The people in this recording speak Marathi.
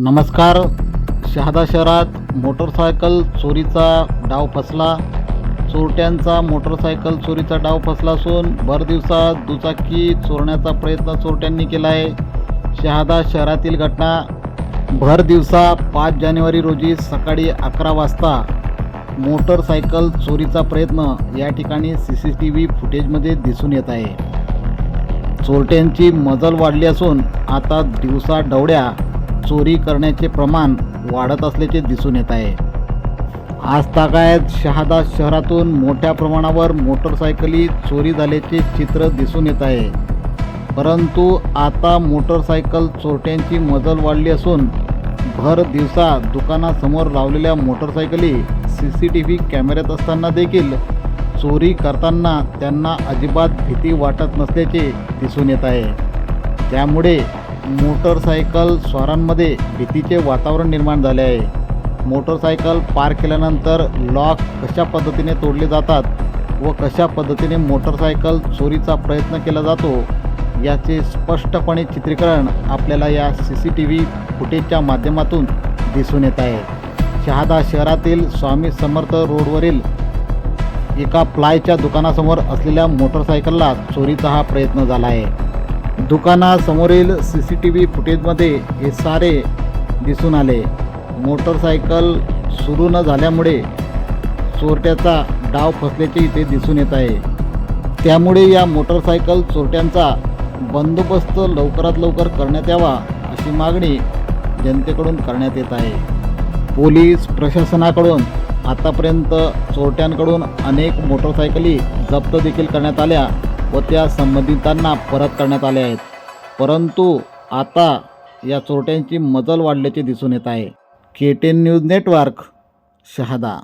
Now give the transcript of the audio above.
नमस्कार. शहादा शहरात मोटरसायकल चोरीचा डाव फसला. चोरट्यांचा मोटरसायकल चोरीचा डाव फसला असून भर दिवसात दुचाकी चोरण्याचा प्रयत्न चोरट्यांनी केला आहे शहादा शहरातील घटना. भर दिवसा पाच जानेवारी रोजी सकाळी अकरा वाजता मोटरसायकल चोरीचा प्रयत्न या ठिकाणी सी सी टी व्ही फुटेजमध्ये दिसून येत आहे. चोरट्यांची मजल वाढली असून आता दिवसा डवड्या चोरी करण्याचे प्रमाण वाढत असल्याचे दिसून येत आहे. आज तागायत शहादा शहरातून मोठ्या प्रमाणावर मोटरसायकली चोरी झाल्याचे चित्र दिसून येत आहे. परंतु आता मोटरसायकल चोरट्यांची मजल वाढली असून भर दिवसा दुकानासमोर लावलेल्या मोटरसायकली सी सी टी व्ही कॅमेऱ्यात असताना देखील चोरी करताना त्यांना अजिबात भीती वाटत नसल्याचे दिसून येत आहे. त्यामुळे मोटरसायकल स्वारांमध्ये भीतीचे वातावरण निर्माण झाले आहे. मोटरसायकल पार केल्यानंतर लॉक कशा पद्धतीने तोडले जातात व कशा पद्धतीने मोटरसायकल चोरीचा प्रयत्न केला जातो याचे स्पष्टपणे चित्रीकरण आपल्याला या सी सी टी व्ही फुटेजच्या माध्यमातून दिसून येत आहे. शहादा शहरातील स्वामी समर्थ रोडवरील एका प्लायच्या दुकानासमोर असलेल्या मोटरसायकलला चोरीचा हा प्रयत्न झाला आहे. दुकानासमोरील सी सी टी व्ही फुटेजमध्ये हे सारे दिसून आले. मोटरसायकल सुरू न झाल्यामुळे चोरट्याचा डाव फसल्याचे इथे दिसून येत आहे. त्यामुळे या मोटरसायकल चोरट्यांचा बंदोबस्त लवकरात लवकर करण्यात यावा अशी मागणी जनतेकडून करण्यात येत आहे. पोलीस प्रशासनाकडून आतापर्यंत चोरट्यांकडून अनेक मोटरसायकली जप्त देखील करण्यात आल्या. व त्या संबंधितांना परत करण्यात आले आहेत. परंतु आता या चोरट्यांची मजल वाढल्याचे दिसून येत आहे. K ten news network Shahada.